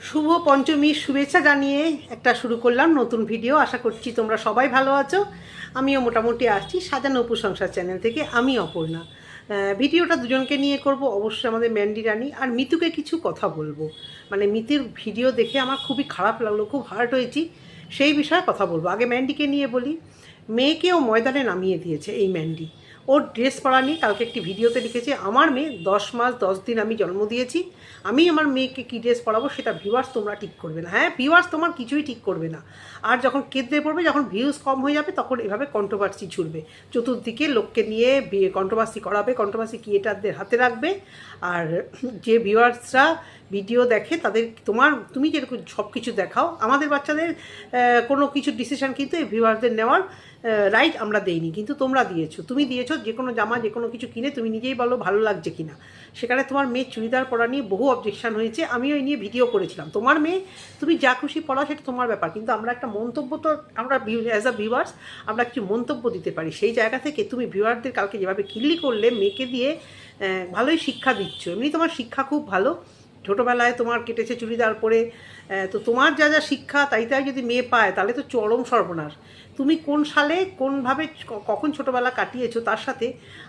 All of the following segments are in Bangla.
শুভ পঞ্চমীর শুভেচ্ছা জানিয়ে একটা শুরু করলাম নতুন ভিডিও। আশা করছি তোমরা সবাই ভালো আছো। আমিও মোটামুটি আসছি সাজানো উপসংসার চ্যানেল থেকে আমি অপর্ণা। ভিডিওটা দুজনকে নিয়ে করব। অবশ্যই আমাদের ম্যান্ডি রানী আর মিতুকে কিছু কথা বলব। মানে মিতুর ভিডিও দেখে আমার খুবই খারাপ লাগল, খুব হার্ট হয়েছি। সেই বিষয়ে কথা বলব। আগে ম্যান্ডিকে নিয়ে বলি। মেয়েকেও ময়দানে নামিয়ে দিয়েছে এই ম্যান্ডি। ওর ড্রেস পরা নিয়ে কালকে একটি ভিডিওতে লিখেছে, আমার মেয়ে দশ মাস দশ দিন আমি জন্ম দিয়েছি, আমি আমার মেয়েকে কী ড্রেস পরাবো সেটা ভিউয়ার্স তোমরা ঠিক করবে না। হ্যাঁ ভিউয়ার্স তোমার কিছুই ঠিক করবে না। আর যখন কেঁদে পড়বে, যখন ভিউজ কম হয়ে যাবে, তখন এভাবে কন্ট্রোভার্সি ছুড়বে। চতুর্দিকে লোককে নিয়ে কন্ট্রোভার্সি করাবে কন্ট্রোভার্সি ক্রিয়েটারদের হাতে রাখবে। আর যে ভিউয়ার্সরা ভিডিও দেখে তাদের তোমার, তুমি যেরকম সব কিছু দেখাও, আমাদের বাচ্চাদের কোনো কিছু ডিসিশন কিন্তু এই ভিউয়ারদের নেওয়ার রাইট আমরা দেইনি, কিন্তু তোমরা দিয়েছ। তুমি দিয়েছ যে কোনো জামা, যে কোনো কিছু কিনে তুমি নিজেই বলো ভালো লাগছে কিনা। সেখানে তোমার মেয়ে চুড়িদার পরা নিয়ে বহু অবজেকশন হয়েছে, আমিও এই নিয়ে ভিডিও করেছিলাম। তোমার মেয়ে, তুমি যা খুশি পড়া সেটা তোমার ব্যাপার, কিন্তু আমরা একটা মন্তব্য তো, আমরা অ্যাজ আ ভিউয়ার্স আমরা কিছু মন্তব্য দিতে পারি। সেই জায়গা থেকে তুমি ভিউয়ারদের কালকে যেভাবে কিল্লি করলে, মেয়েকে দিয়ে ভালোই শিক্ষা দিচ্ছ। এমনি তোমার শিক্ষা খুব ভালো। ছোটোবেলায় তোমার কেটেছে চুড়িদার, পরে তো তোমার যা যা শিক্ষা, তাই তাই যদি মেয়ে পায়, তাহলে তো চরম সর্বনাশ। তুমি কোন সালে, কোনভাবে কখন ছোটোবেলা কাটিয়েছো, তার সাথে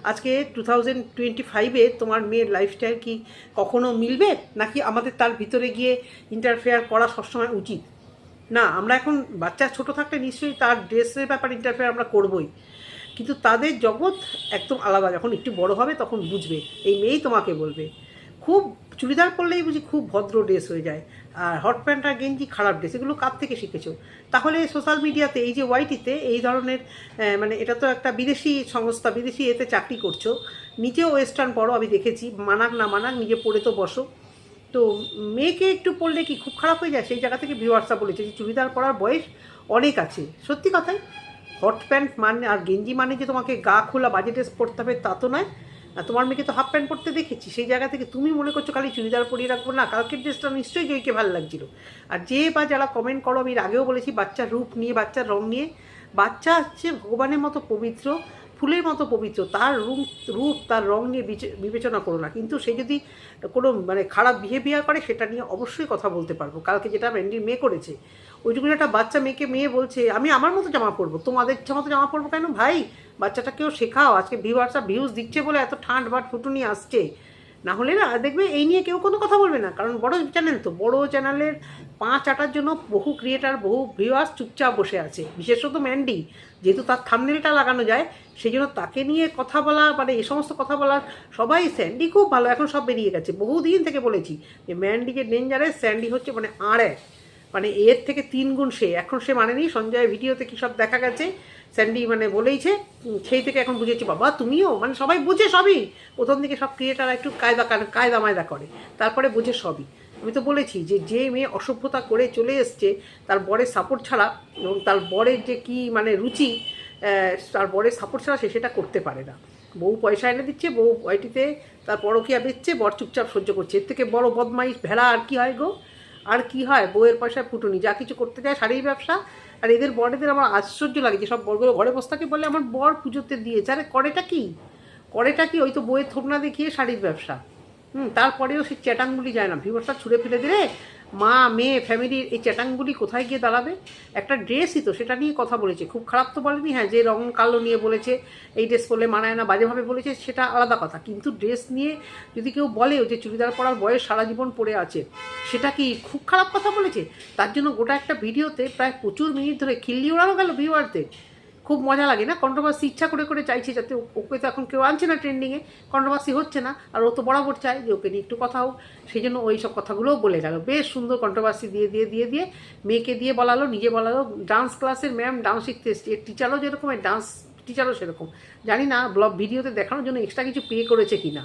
আজকে টু থাউজেন্ড টোয়েন্টি ফাইভে তোমার মেয়ের লাইফস্টাইল কি কখনো মিলবে? নাকি আমাদের তার ভিতরে গিয়ে ইন্টারফেয়ার করা সবসময় উচিত? না, আমরা এখন বাচ্চা ছোট থাকলে নিশ্চয়ই তার ড্রেসের ব্যাপারে ইন্টারফেয়ার আমরা করবই। কিন্তু তাদের জগৎ একদম আলাদা, যখন একটু বড় হবে তখন বুঝবে। এই মেয়েই তোমাকে বলবে। খুব চুড়িদার পরলেই বুঝি খুব ভদ্র ড্রেস হয়ে যায়। আর হট প্যান্ট আর গেঞ্জি খারাপ ড্রেস এগুলো কার থেকে শিখেছো? তাহলে সোশ্যাল মিডিয়াতে এই যে ওয়াইটিতে এই ধরনের মানে এটা তো একটা বিদেশি সংস্থা, বিদেশি এতে চাকরি করছ। নিজেও ওয়েস্টার্ন পড়ো আমি দেখেছি, মানাক না মানাক, নিজে পড়ে তো বসো। তো মেয়েকে একটু পড়লে কি খুব খারাপ হয়ে যায়? সেই জায়গা থেকে ভিউয়ার্সরা বলেছে যে চুড়িদার পরার বয়স অনেক আছে। সত্যি কথাই হট প্যান্ট মানে আর গেঞ্জি মানে যে তোমাকে গা খোলা বাজে ড্রেস পরতে হবে তা তো নয়। তোমার মেয়েকে তো হাফ প্যান্ট পরতে দেখেছি, সেই জায়গা থেকে তুমি মনে করছ খালি চুড়িদার পরিয়ে রাখব। না, কালকের ড্রেসটা নিশ্চয়ই জয়কে ভালো লাগছিল। আর যে বা যারা কমেন্ট করো, আমি আগেও বলেছি, বাচ্চার রূপ নিয়ে, বাচ্চার রং নিয়ে, বাচ্চা হচ্ছে ভগবানের মতো পবিত্র। ফুলের মতো পবিত্র, তার রূপ রূপ, তার রং নিয়ে বিচে- বিবেচনা করো না। কিন্তু সে যদি কোনো মানে খারাপ বিহেভিয়ার করে, সেটা নিয়ে অবশ্যই কথা বলতে পারব। কালকে যেটা ম্যান্ডির মেয়ে করেছে ওই ওইটুকু একটা বাচ্চা মেয়েকে মেয়ে বলছে, আমি আমার মতো জামা পরবো, তোমাদের ইচ্ছা মতো জামা পরবো কেন? ভাই, বাচ্চাটাকেও শেখাও, আজকে ভিউয়ার্সরা ভিউজ দিচ্ছে বলে এত ঠান্ড বাট ফুটুনি আসছে। না হলে না, দেখবে এই নিয়ে কেউ কোনো কথা বলবে না। কারণ বড় চ্যানেল তো, বড় চ্যানেলের পাঁচ আটার জন্য বহু ক্রিয়েটার বহু ভিউয়ার্স চুপচাপ বসে আছে। বিশেষত ম্যান্ডি যেহেতু তার থামনেলটা লাগানো যায় সেই জন্য তাকে নিয়ে কথা বলা মানে এই সমস্ত কথা বলার সবাই স্যান্ডি খুব ভালো, এখন সব বেরিয়ে গেছে। বহুদিন থেকে বলেছি যে ম্যান্ডি যে ডেঞ্জারেস স্যান্ডি হচ্ছে মানে আর এক। মানে এর থেকে তিন গুণ সে। এখন সে মানেনি, সঞ্জয়ের ভিডিওতে কী সব দেখা গেছে? স্যান্ডি মানে বলেইছে সেই থেকে এখন বুঝেছি, বাবা, তুমিও মানে সবাই বুঝে সবই। প্রথম দিকে সব ক্রিয়েটার একটু কায়দা- কায়দা মায়দা করে, তারপরে বুঝে সবই। আমি তো বলেছি যে যে মেয়ে অসভ্যতা করে চলে এসছে, তার বরের সাপোর্ট ছাড়া এবং তার বরের যে কি মানে রুচি তার বরের সাপোর্ট ছাড়া সে সেটা করতে পারে না। বউ পয়সা এনে দিচ্ছে, বউ বয়টিতে তার পরকিয়া বেচছে, বর চুপচাপ সহ্য করছে। এর থেকে বড় বদমাইশ, ভেড়া আর কি হয় গো? আর কি হয়? বইয়ের পয়সায় ফুটুনি। যা কিছু করতে যায় শাড়ির ব্যবসা। আর এদের বড়দের আমার আশ্চর্য লাগে যে সব বড়গুলো ঘরে বসে থাকে বলে আমার বর পুজোতে দিয়েছে। আরে, করেটা কি? করেটা কি? ওই তো বইয়ের থোকনা দেখিয়ে শাড়ির ব্যবসা। হুম, তারপরেও সেই চ্যাটাংগুলি যায় না। ভিউয়ার্সটা ছুঁড়ে ফেলে দিলে মা, মেয়ে ফ্যামিলির এই চ্যাটাংগুলি কোথায় গিয়ে দাঁড়াবে? একটা ড্রেসই তো, সেটা নিয়ে কথা বলেছে। খুব খারাপ তো বলেনি? হ্যাঁ যে রং কালো নিয়ে বলেছে, এই ড্রেস পরলে মানায় না, বাজেভাবে বলেছে, সেটা আলাদা কথা। কিন্তু ড্রেস নিয়ে যদি কেউ বলেও যে চুড়িদার পরার বয়স সারা জীবন পড়ে আছে, সেটা কি খুব খারাপ কথা বলেছে? তার জন্য গোটা একটা ভিডিওতে প্রায় প্রচুর মিনিট ধরে খিল্লি ওড়ানো গেল ভিউয়ারদের খুব মজা লাগে না? কন্ট্রোভার্সি ইচ্ছা করে করে চাইছে যাতে ওকে তো এখন কেউ আনছে না ট্রেন্ডিংয়ে কন্ট্রোভার্সি হচ্ছে না, আর ও তো বরাবর চায় যে ওকে নিয়ে একটু কথা হোক। সেই জন্য ওই সব কথাগুলোও বলে গেল। বেশ সুন্দর কন্ট্রোভার্সি দিয়ে দিয়ে দিয়ে দিয়ে মেয়েকে দিয়ে বলালো, নিজে বলালো ডান্স ক্লাসের ম্যাম ডান্স শিখতে এসছে। টিচারও যেরকম ডান্স টিচারও সেরকম। জানি না ব্লগ ভিডিওতে দেখানোর জন্য এক্সট্রা কিছু পে করেছে কিনা।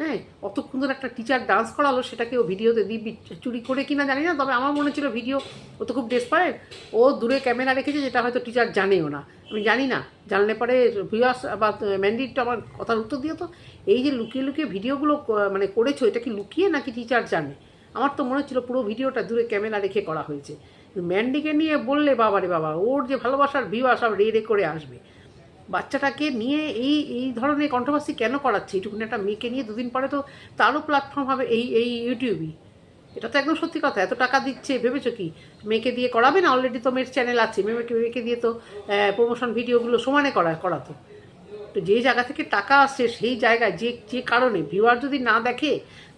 হ্যাঁ অত সুন্দর একটা টিচার ডান্স করালো, সেটাকে ও ভিডিওতে দিবি চুরি করে কিনা জানি না, তবে আমার মনে ছিল ভিডিও ও তো খুব ডেসপারেট ও দূরে ক্যামেরা রেখেছে যেটা হয়তো টিচার জানেও না। আমি জানি না, জানলে পরে ভিউয়ার্স বা ম্যান্ডিটটা আমার কথার উত্তর দিও তো এই যে লুকিয়ে লুকিয়ে ভিডিওগুলো মানে করেছ, এটা কি লুকিয়ে নাকি টিচার জানে? আমার তো মনে হচ্ছিল পুরো ভিডিওটা দূরে ক্যামেরা রেখে করা হয়েছে। ম্যান্ডিকে নিয়ে বললে, বাবারে বাবা, ওর যে ভালোবাসার ভিউয়ার সব রে রে করে আসবে। বাচ্চাটাকে নিয়ে এই এই ধরনের কন্ট্রোভার্সি কেন করাচ্ছে? এইটুকুনি একটা মেয়েকে নিয়ে দুদিন পরে তো তারও প্ল্যাটফর্ম হবে এই এই ইউটিউবই। এটা তো একদম সত্যি কথা। এত টাকা দিচ্ছে, ভেবেছো কি? মেয়েকে দিয়ে করাবে না? অলরেডি তো মেয়ের চ্যানেল আছে। মেয়েকে মেয়েকে দিয়ে তো প্রমোশন ভিডিওগুলো সমানে করা, করাতো। তো যে জায়গা থেকে টাকা আসছে সেই জায়গায় যে যে কারণে ভিউয়ার যদি না দেখে,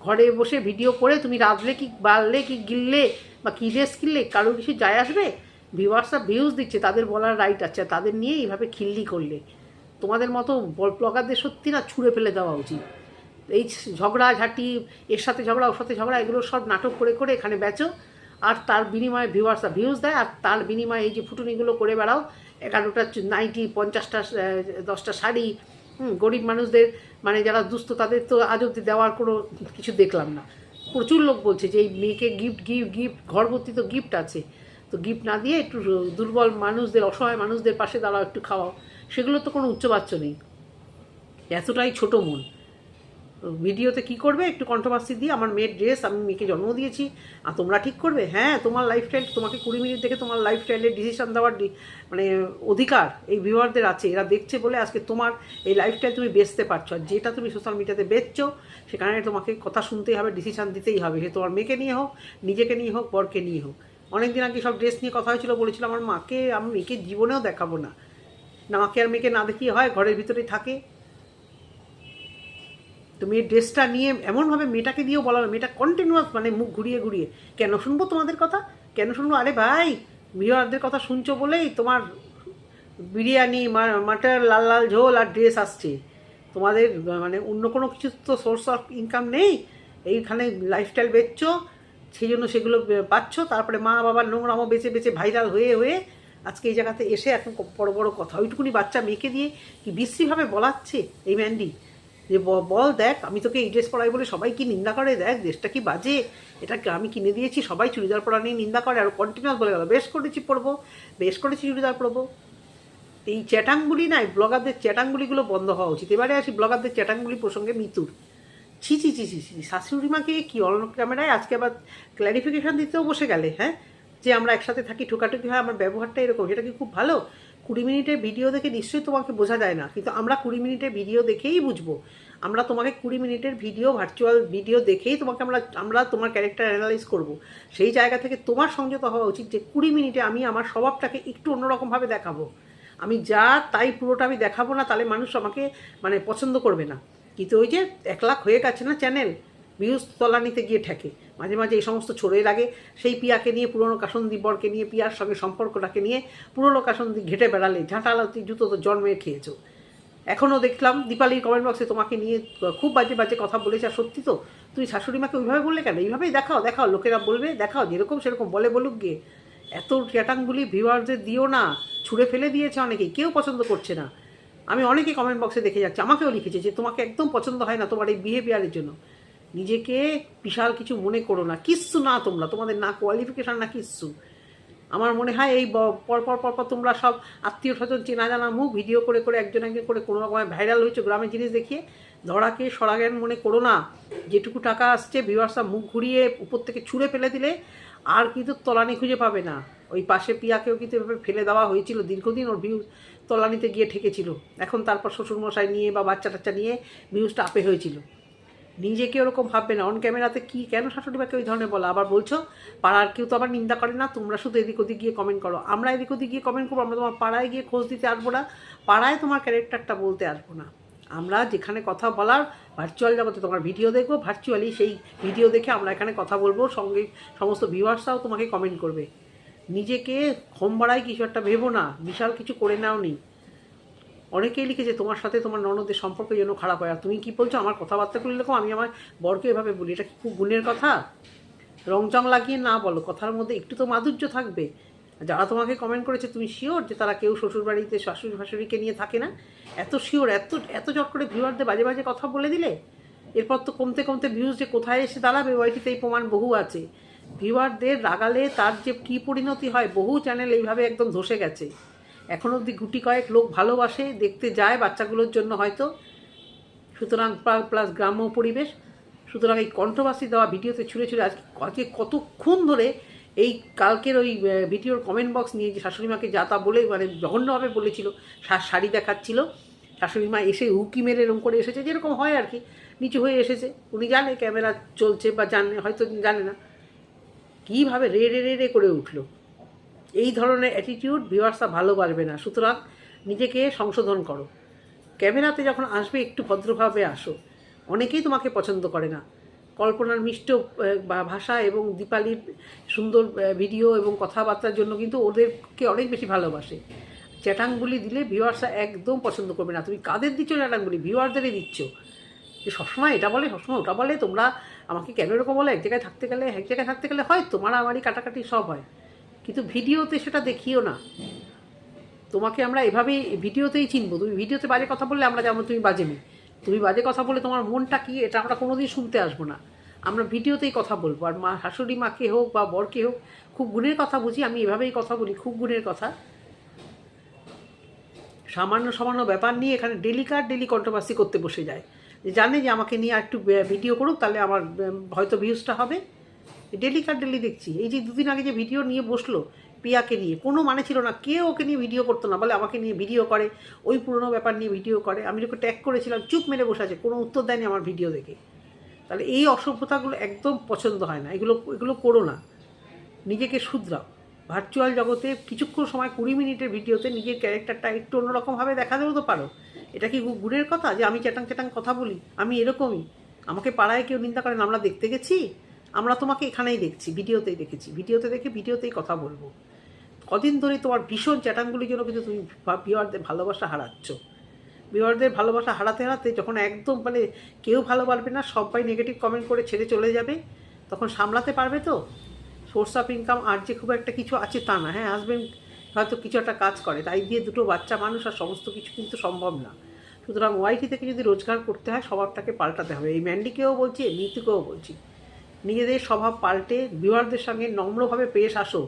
ঘরে বসে ভিডিও করে তুমি রাঁধলে কি বাড়লে কি, গিললে বা কী ড্রেস কিনলে কারোর কিছু যায় আসবে? ভিউয়ার্সরা ভিউজ দিচ্ছে তাদের বলার রাইট আছে তাদের নিয়ে এইভাবে খিল্লি করলে। তোমাদের মতো ব্লগারদের সত্যি না ছুঁড়ে ফেলে দেওয়া উচিত। এই ঝগড়া ঝাঁটি এর সাথে ঝগড়া ওর সাথে ঝগড়া এগুলো সব নাটক করে করে এখানে বেচো। আর তার বিনিময়ে ভিউয়ার্সরা ভিউজ দেয় আর তার বিনিময়ে এই যে ফুটুনিগুলো করে বেড়াও এগারোটা নাইটি পঞ্চাশটা দশটা শাড়ি হুম, গরিব মানুষদের মানে যারা দুস্থ তাদের তো আজ অব্দি দেওয়ার কোনো কিছু দেখলাম না। প্রচুর লোক বলছে যে এই মেয়েকে গিফট গিফট গিফট ঘরভর্তি তো গিফট আছে। তো গিফট না দিয়ে একটু দুর্বল মানুষদের, অসহায় মানুষদের পাশে দাঁড়াও, একটু খাওয়াও, সেগুলো তো কোনো উচ্চবাচ্য নেই। এতটাই ছোট মন। ভিডিওতে কি করবে? একটু কন্ট্রোভার্সি দিয়ে, আমার মেয়ের ড্রেস, আমি মেয়েকে জন্ম দিয়েছি। আর তোমরা ঠিক করবে? হ্যাঁ তোমার লাইফস্টাইল তোমাকে কুড়ি মিনিট দেখে তোমার লাইফস্টাইলের ডিসিশন দেওয়ার মানে অধিকার এই ভিউয়ারদের আছে। এরা দেখছে বলে আজকে তোমার এই লাইফস্টাইল তুমি বেচতে পারছ। আর যেটা তুমি সোশ্যাল মিডিয়াতে বেচছো, সেখানে তোমাকে কথা শুনতেই হবে ডিসিশান দিতেই হবে। সে তোমার মেয়েকে নিয়ে হোক, নিজেকে নিয়ে হোক, বরকে নিয়ে হোক। অনেকদিন আগে সব ড্রেস নিয়ে কথা হয়েছিল বলেছিল আমার মাকে, আমি মেয়েকে জীবনেও দেখাবো না। না, মাকে আর মেয়েকে না দেখিয়ে হয়, ঘরের ভিতরেই থাকে। তো মেয়ের ড্রেসটা নিয়ে এমনভাবে মেয়েটাকে দিয়েও বলা মেয়েটা কন্টিনিউয়াস মানে মুখ ঘুরিয়ে ঘুরিয়ে, কেন শুনব তোমাদের কথা? কেন শুনব? আরে ভাই ভিওয়ারদের কথা শুনছো বলেই তোমার বিরিয়ানি মাটার লাল লাল ঝোল আর ড্রেস আসছে। তোমাদের মানে অন্য কোনো কিছু তো সোর্স অফ ইনকাম নেই। এইখানে লাইফস্টাইল বেচছো সেই জন্য সেগুলো পাচ্ছ। তারপরে মা বাবার নোংরামো বেঁচে বেঁচে ভাইরাল হয়ে হয়ে আজকে এই জায়গাতে এসে এখন বড় বড় কথা। ওইটুকুনি বাচ্চা মেয়েকে দিয়ে কি বিশ্রীভাবে বলাচ্ছে এই ম্যান্ডি? যে বল দেখ, আমি তোকে এই ড্রেস পরাই বলে সবাই কি নিন্দা করে? দেখ, ড্রেসটা কি বাজে? এটা আমি কিনে দিয়েছি, সবাই চুড়িদার পরা নিয়ে নিন্দা করে। আর কন্টিনিউয়াস বলে গেল, বেশ করেছি পরবো, বেশ করেছি চুড়িদার পরবো। এই চ্যাটাংগুলি না এই ব্লগারদের চ্যাটাংগুলিগুলো বন্ধ হওয়া উচিত। এবারে আসি ব্লগারদের চ্যাটাংগুলি প্রসঙ্গে মিতুর। ছি ছি ছি ছি ছি শাশুড়ি মাকে কি অন্য ক্যামেরায়? আজকে আবার ক্ল্যারিফিকেশান দিতেও বসে গেলে হ্যাঁ? যে আমরা একসাথে থাকি ঠোকাটুকি হয়, আমার ব্যবহারটা এরকম, সেটা কি খুব ভালো? কুড়ি মিনিটের ভিডিও দেখে নিশ্চয়ই তোমাকে বোঝা যায় না, কিন্তু আমরা কুড়ি মিনিটের ভিডিও দেখেই বুঝব। আমরা তোমাকে কুড়ি মিনিটের ভিডিও ভার্চুয়াল ভিডিও দেখেই তোমাকে আমরা আমরা তোমার ক্যারেক্টার অ্যানালাইজ করব। সেই জায়গা থেকে তোমার সংযত হওয়া উচিত যে কুড়ি মিনিটে আমি আমার স্বভাবটাকে একটু অন্যরকমভাবে দেখাবো। আমি যা, তাই পুরোটা আমি দেখাবো না, তাহলে মানুষ আমাকে মানে পছন্দ করবে না। কিন্তু ওই যে এক লাখ হয়ে গেছে না চ্যানেল ভিউজ তলানিতে গিয়ে ঠেকে। মাঝে মাঝে এই সমস্ত ছড়ে লাগে। সেই পিয়াকে নিয়ে, পুরনো কাসন্দি বরকে নিয়ে, পিয়ার সঙ্গে সম্পর্কটাকে নিয়ে পুরনো কাসন্দি ঘেটে বেড়ালে ঝাঁটালাতি জুতো তো জন্মে খেয়েছো। এখনও দেখলাম দীপালির কমেন্ট বক্সে তোমাকে নিয়ে খুব বাজে বাজে কথা বলেছে। আর সত্যি তো তুই শাশুড়ি মাকে ওইভাবে বললে কেন? এইভাবেই দেখাও দেখাও, লোকেরা বলবে, দেখাও, যেরকম সেরকম বলে বলুক গিয়ে। এত চ্যাটাংগুলি ভিউয়ারদের দিও না, ছুঁড়ে ফেলে দিয়েছে অনেকেই, কেউ পছন্দ করছে না। আমি অনেকে কমেন্ট বক্সে দেখে যাচ্ছি, আমাকেও লিখেছে যে তোমাকে একদম পছন্দ হয় না তোমার এই বিহেভিয়ারের জন্য। নিজেকে বিশাল কিছু মনে করো না, কিচ্ছু না তোমরা, তোমাদের না কোয়ালিফিকেশান না কিচ্ছু। আমার মনে হয় এই পরপর পরপর তোমরা সব আত্মীয় স্বজন চেনা জানা মুখ ভিডিও করে করে একজন একজন করে কোনো রকমের ভাইরাল হয়েছে গ্রামের জিনিস দেখিয়ে ধরাকে সরাজ্ঞান মনে করো না। যেটুকু টাকা আসছে ভিউয়ার্সরা মুখ ঘুরিয়ে উপর থেকে ছুঁড়ে ফেলে দিলে আর কিন্তু তলানি খুঁজে পাবে না। ওই পাশে পিয়াকেও কিন্তু এভাবে ফেলে দেওয়া হয়েছিল। দীর্ঘদিন ওর ভিউজ তলানিতে গিয়ে ঠেকেছিল। এখন তারপর শ্বশুরমশাই নিয়ে বা বাচ্চা টাচ্চা নিয়ে ভিউজটা আপে হয়েছিল। নিজেকে ওরকম ভাববে না। অন ক্যামেরাতে কি, কেন শাশুড়ি মাকে ওই ধরনের বলা? আবার বলছো, পাড়ার কেউ তো আবার নিন্দা করে না? তোমরা শুধু এদিক ওদিক গিয়ে কমেন্ট করো। আমরা এদিক ওদিক গিয়ে কমেন্ট করব। আমরা তোমার পাড়ায় গিয়ে খোঁজ দিতে আসব না। পাড়ায় তোমার ক্যারেক্টারটা বলতে আসব না। আমরা যেখানে কথা বলার ভার্চুয়াল জগতে, তোমার ভিডিও দেখব ভার্চুয়ালি সেই ভিডিও দেখে আমরা এখানে কথা বলব, সঙ্গে সমস্ত ভিউয়ার্সরাও তোমাকে কমেন্ট করবে। নিজেকে হোম বাড়ায় কিছু একটা ভেবো না, বিশাল কিছু করে নাও নি। অনেকেই লিখেছে, তোমার সাথে তোমার ননদের সম্পর্ক যেন খারাপ হয়। আর তুমি কী বলছো, আমার কথাবার্তা করলে এরকম আমি আমার বরকে এভাবে বলি। এটা কি খুব গুণের কথা? রংচং লাগিয়ে না বলো, কথার মধ্যে একটু তো মাধুর্য থাকবে। যারা তোমাকে কমেন্ট করেছে, তুমি শিওর যে তারা কেউ শ্বশুরবাড়িতে শাশুড়ি শাশুড়িকে নিয়ে থাকে না? এত শিওর এত এত চট করে ভিউয়ারদের বাজে বাজে কথা বলে দিলে? এরপর তো কমতে কমতে ভিউজ যে কোথায় এসে দাঁড়াবে, ওইটিতে এই প্রমাণ বহু আছে। ভিউয়ারদের রাগালে তার যে কী পরিণতি হয়, বহু চ্যানেল এইভাবে একদম ধসে গেছে। এখন অবধি গুটি কয়েক লোক ভালোবাসে, দেখতে যায় বাচ্চাগুলোর জন্য হয়তো। সুতরাং প্লাস গ্রাম্য পরিবেশ। সুতরাং এই কন্ট্রোভার্সি দেওয়া ভিডিওতে ছুঁড়ে ছুঁড়ে আজকে কতক্ষণ ধরে এই কালকের ওই ভিডিওর কমেন্ট বক্স নিয়ে যে শাশুড়িমাকে যা তা বলে মানে জঘন্যভাবে বলেছিল শাড়ি দেখাচ্ছিল, শাশুড়ি মা এসে উকি মেরে এরকম করে এসেছে, যেরকম হয় আর কি, নিচু হয়ে এসেছে। উনি জানে ক্যামেরা চলছে বা জানে, হয়তো জানে না। কীভাবে রে রে রে রে করে উঠল? এই ধরনের অ্যাটিটিউড ভিউয়ার্সরা ভালো পারবে না। সুতরাং নিজেকে সংশোধন করো। ক্যামেরাতে যখন আসবে, একটু ভদ্রভাবে আসো। অনেকেই তোমাকে পছন্দ করে না। কল্পনার মিষ্ট ভাষা এবং দীপালির সুন্দর ভিডিও এবং কথাবার্তার জন্য কিন্তু ওদেরকে অনেক বেশি ভালোবাসে। চ্যাটাংগুলি দিলে ভিউয়ার্সরা একদম পছন্দ করবে না। তুমি কাদের দিচ্ছ চ্যাটাংগুলি ভিউয়ারদেরই দিচ্ছ। যে সবসময় এটা বলে, সবসময় ওটা বলে, তোমরা আমাকে কেন এরকম বলে? এক জায়গায় থাকতে গেলে, এক জায়গায় থাকতে গেলে হয়, তোমার আমারই কাটাকাটি সব হয়। কিন্তু ভিডিওতে সেটা দেখিও না। তোমাকে আমরা এভাবেই, ভিডিওতেই চিনবো। তুমি ভিডিওতে বাজে কথা বললে আমরা যেমন তুমি বাজে মেয়ে। তুমি বাজে কথা বলে তোমার মনটা কি, এটা আমরা কোনোদিন শুনতে আসব না। আমরা ভিডিওতেই কথা বলব। আর মা, শাশুড়ি, মাকে হোক বা বরকে হোক, খুব গুণের কথা বুঝি, আমি এভাবেই কথা বলি, খুব গুণের কথা। সামান্য সামান্য ব্যাপার নিয়ে এখানে ডেলিকার ডেলি কন্ট্রোভার্সি করতে বসে যায়। যে জানে যে আমাকে নিয়ে একটু ভিডিও করুক, তাহলে আমার হয়তো ভিউজটা হবে। ডেলিকার ডেলি দেখছি। এই যে দুদিন আগে যে ভিডিও নিয়ে বসল পিয়াকে নিয়ে, কোনো মানে ছিল না কেউ ওকে নিয়ে ভিডিও করতো না, বলে আমাকে নিয়ে ভিডিও করে, ওই পুরনো ব্যাপার নিয়ে ভিডিও করে। আমি যখন ট্যাগ করেছিলাম, চুপ মেরে বসে আছে, কোনো উত্তর দেয়নি আমার ভিডিও দেখে। তাহলে এই অসভ্যতাগুলো একদম পছন্দ হয় না, এগুলো এগুলো করো না। নিজেকে শুধরাও। ভার্চুয়াল জগতে কিছুক্ষণ সময়, কুড়ি মিনিটের ভিডিওতে নিজের ক্যারেক্টারটা একটু অন্যরকমভাবে দেখাতেও তো পারো। এটা কি গু- গুণের কথা যে আমি চ্যাটাং চ্যাটাং কথা বলি? আমি এরকমই। আমাকে পাড়ায় কেউ নিন্দা করেন আমরা দেখতে গেছি? আমরা তোমাকে এখানেই দেখছি ভিডিওতেই দেখেছি। ভিডিওতে দেখে ভিডিওতেই কথা বলব। কদিন ধরে তোমার ভীষণ চ্যাটাংগুলির জন্য কিন্তু তুমি ভিওয়ারদের ভালোবাসা হারাচ্ছ। ভিওয়ারদের ভালোবাসা হারাতে হারাতে যখন একদম মানে কেউ ভালোবাসবে না, সবাই নেগেটিভ কমেন্ট করে ছেড়ে চলে যাবে, তখন সামলাতে পারবে তো? সোর্স অফ ইনকাম আর যে খুব একটা কিছু আছে তা না। হ্যাঁ হাজব্যান্ড হয়তো কিছু একটা কাজ করে, তাই দিয়ে দুটো বাচ্চা মানুষ আর সমস্ত কিছু কিন্তু সম্ভব না। সুতরাং ওয়াইটি থেকে যদি রোজগার করতে হয়, স্বভাবটাকে পাল্টাতে হবে। এই ম্যান্ডিকেও বলছি নীতিকেও বলছি। নিজেদের স্বভাব পাল্টে ভিউয়ারদের সঙ্গে নম্রভাবে পেশ আসো।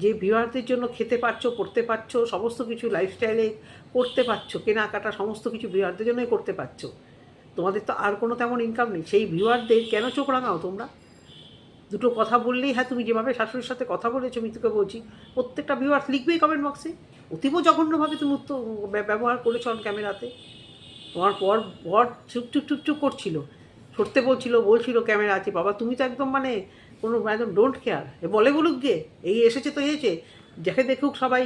যে ভিউয়ারদের জন্য খেতে পারছ, পড়তে পারছ, সমস্ত কিছু লাইফস্টাইলে করতে পারছ, কেনাকাটা, সমস্ত কিছু ভিউয়ারদের জন্যই করতে পারছ, তোমাদের তো আর কোনো তেমন ইনকাম নেই। সেই ভিউয়ারদের কেন চোখ রাঙাও তোমরা? দুটো কথা বললেই হ্যাঁ তুমি যেভাবে শাশুড়ির সাথে কথা বলেছ, আমি তোকে বলছি, প্রত্যেকটা ভিউয়ার্স লিখবেই কমেন্ট বক্সে অতীব জঘন্যভাবে তুমি উত্তর ব্যবহার করেছ অন ক্যামেরাতে তোমার পর পর চুপ চুপ চুপ চুপ করছিল, সরতে বলছিল বলছিল ক্যামেরা আছে বাবা, তুমি তো একদম মানে কোনো একদম ডোন্ট কেয়ার এ বলে বলুক গে এই এসেছে তো এসেছে। যাকে দেখুক সবাই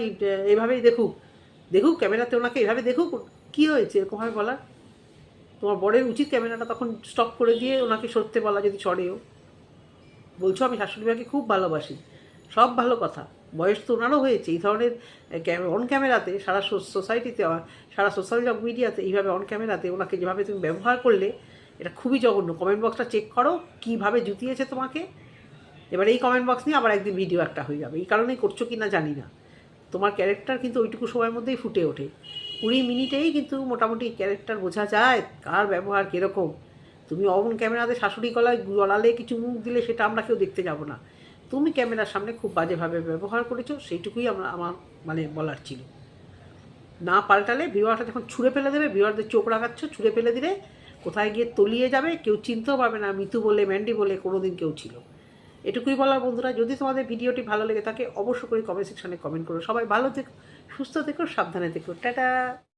এইভাবেই দেখুক। দেখুক ক্যামেরাতে ওনাকে এভাবে দেখুক, কী হয়েছে, এরকমভাবে বলা তোমার বরের উচিত ক্যামেরাটা তখন স্টপ করে দিয়ে ওনাকে সরতে বলা, যদি সরেও বলছো, আমি শাশুড়ি মাকে খুব ভালোবাসি। সব ভালো কথা। বয়স তো ওনারও হয়েছে। এই ধরনের অন ক্যামেরাতে সারা সোসাইটিতে সারা সোশ্যাল মিডিয়াতে এইভাবে অন ক্যামেরাতে ওনাকে যেভাবে তুমি ব্যবহার করলে, এটা খুবই জঘন্য। কমেন্ট বক্সটা চেক করো, কীভাবে জুতিয়েছে তোমাকে এবার এই কমেন্ট বক্স নিয়ে আবার একদিন ভিডিও একটা হয়ে যাবে। এই কারণেই করছ কি না জানি না। তোমার ক্যারেক্টার কিন্তু ওইটুকু সময়ের মধ্যেই ফুটে ওঠে। কুড়ি মিনিটেই কিন্তু মোটামুটি ক্যারেক্টার বোঝা যায়, কার ব্যবহার কীরকম। তুমি অমন ক্যামেরাতে শাশুড়ি গলায় গলালে কিছু মুখ দিলে সেটা আমরা কেউ দেখতে যাব না। তুমি ক্যামেরার সামনে খুব বাজেভাবে ব্যবহার করেছ, সেইটুকুই আমরা, আমার মানে বলার ছিল। না পাল্টালে ভিওয়ারটা যখন ছুঁড়ে ফেলে দেবে ভিওয়ারদের চোখ রাখাচ্ছ, ছুঁড়ে ফেলে দিলে কোথায় গিয়ে তলিয়ে যাবে, কেউ চিনতেও পারবে না মিতু বলে, ম্যান্ডি বলে কোনো দিন কেউ ছিল। এটুকুই বলার বন্ধুরা, যদি তোমাদের ভিডিওটি ভালো লেগে থাকে, অবশ্যই করে কমেন্ট সেকশনে কমেন্ট করো। সবাই ভালো থেকো, সুস্থ থেকো, সাবধানে থেকো। টাটা!